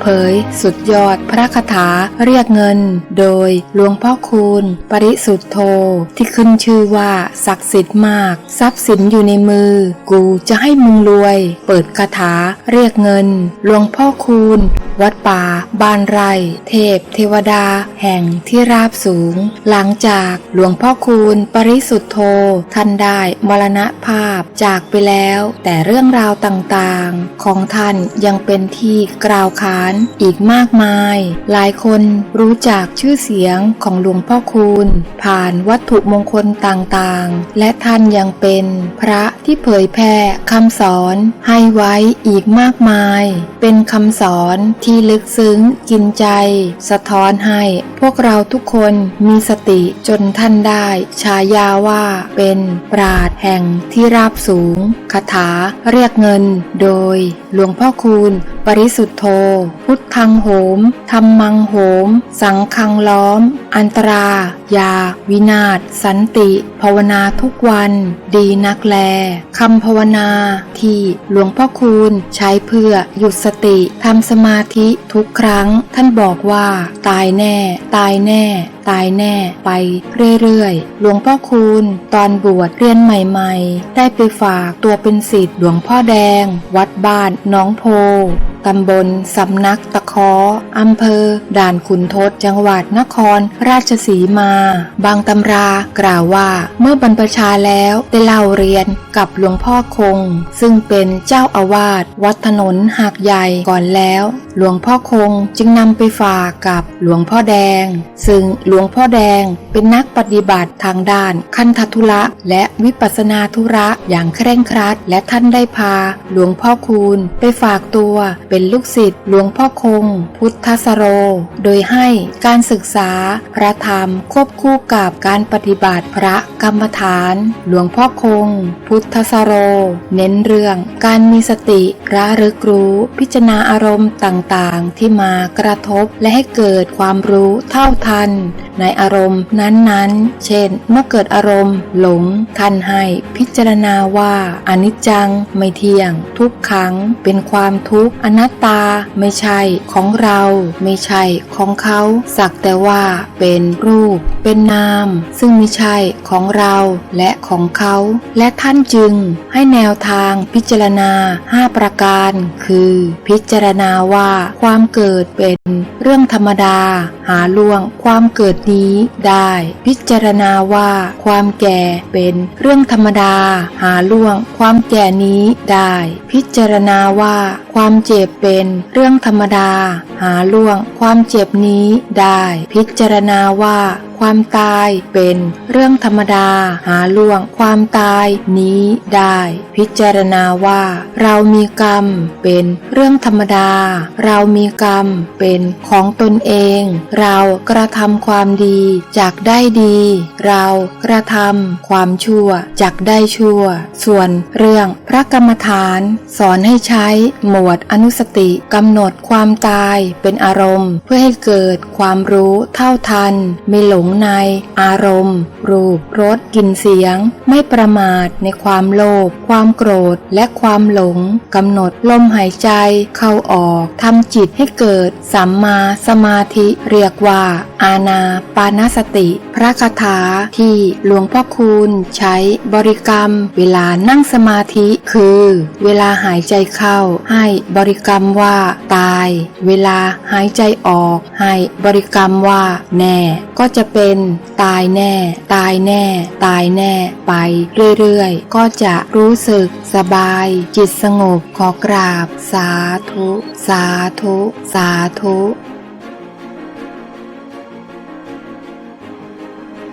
เผย สุดยอดพระคาถาเรียกเงิน โดยหลวงพ่อคูณ ปริสุทธโธ ที่ขึ้นชื่อว่าศักดิ์สิทธิ์มาก ทรัพย์สินอยู่ในมือ กูจะให้มึงรวย เปิดคาถาเรียกเงิน หลวงพ่อคูณ วัดป่า บ้านไร่ เทพ เทวดา แห่งที่ราบสูง หลังจากหลวงพ่อคูณ ปริสุทธโธท่านได้มรณภาพจากไปแล้ว แต่เรื่องราวต่างๆ ของท่านยังเป็นที่กล่าวขานอีกมากมาย หลายคนรู้จักชื่อเสียงของหลวงพ่อคูณ ผ่านวัตถุมงคลต่างๆ และท่านยังเป็นพระที่เผยแพร่คำสอนให้ไว้อีกมากมาย เป็นคำสอนที่ที่ลึกซึ้ง กินใจ สะท้อนให้ พวกเราทุกคนมีสติจนท่านได้ฉายาว่าเป็นปราดแห่งที่ราบสูงคาถาเรียกเงิน โดยหลวงพ่อคูณ ปริสุทธโธ พุทธังโหมธรรมังโหม สังคังล้อม อันตรา ยา วินาศสันติ ภาวนาทุกวัน ดีนักแลคำภาวนาที่หลวงพ่อคูณใช้เพื่อหยุดสติทำสมาธิทุกครั้ง ท่านบอกว่า ตายแน่ ตายแน่ ตายแน่ ไปเรื่อยๆ หลวงพ่อคูณ ตอนบวชเรียนใหม่ๆ ได้ไปฝากตัวเป็นศิษย์หลวงพ่อแดง วัดบ้านน้องโพตำบลสำนักตะคออำเภอ ด่านขุนทด จังหวัดนคร ราชสีมา บางตำรากล่าวว่าเมื่อบรรพชาแล้วได้เล่าเรียนกับหลวงพ่อคง ซึ่งเป็นเจ้าอาวาสวัดถนนหากใหญ่ก่อนแล้ว หลวงพ่อคงจึงนำไปฝากกับหลวงพ่อแดง ซึ่งหลวงพ่อแดงเป็นนักปฏิบัติทางด้านคันธทุระและวิปัสนาธุระอย่างเคร่งครัด และท่านได้พา หลวงพ่อคูณไปฝากตัวเป็นลูกศิษย์หลวงพ่อคง พุทธสโร โดยให้การศึกษาพระธรรมควบคู่กับการปฏิบัติพระกรรมฐาน หลวงพ่อคง พุทธสโร เน้นเรื่องการมีสติระลึกรู้พิจารณาอารมณ์ต่างๆ ที่มากระทบและให้เกิดความรู้เท่าทัน ในอารมณ์นั้นๆ เช่น เมื่อเกิดอารมณ์หลงท่านให้พิจารณาว่าอนิจจังไม่เที่ยง ทุกขังเป็นความทุกข์อนัตตาไม่ใช่ของเราไม่ใช่ของเขาสักแต่ว่าเป็นรูป เป็นนาม ซึ่งไม่ใช่ของเราและของเขา และท่านจึงให้แนวทางพิจารณา 5 ประการ คือ พิจารณาว่าความเกิดเป็นเรื่องธรรมดา หาล่วงความเกิดนี้ได้ พิจารณาว่าความแก่เป็นเรื่องธรรมดา หาล่วงความแก่นี้ได้ พิจารณาว่าความเจ็บเป็นเรื่องธรรมดา หาล่วงความเจ็บนี้ได้ พิจารณาว่า ความตายเป็นเรื่องธรรมดาหาล่วงความตายนี้ได้ พิจารณาว่า เรามีกรรมเป็นเรื่องธรรมดา เรามีกรรมเป็นของตนเอง เรากระทำความดีจากได้ดี เรากระทำความชั่วจากได้ชั่ว ส่วนเรื่องพระกรรมฐาน สอนให้ใช้หมวดอนุสติกำหนดความตายเป็นอารมณ์ เพื่อให้เกิดความรู้เท่าทันไม่หลงงใน อารมณ์ รูปรสกลิ่นเสียง ไม่ประมาทในความโลภความโกรธและความหลงกำหนดลมหายใจเข้าออกทำจิตให้เกิดสัมมาสมาธิเรียกว่า อาณาปานสติ พระคาถาที่หลวงพ่อคูณใช้บริกรรม เวลานั่งสมาธิคือ เวลาหายใจเข้า ให้บริกรรมว่า ตาย เวลาหายใจออก ให้บริกรรมว่า แน่ ก็จะเป็น ตายแน่ ตายแน่ ตายแน่ ไปเรื่อยๆ ก็จะรู้สึกสบาย จิตสงบขอกราบ สาธุ สาธุ สาธุ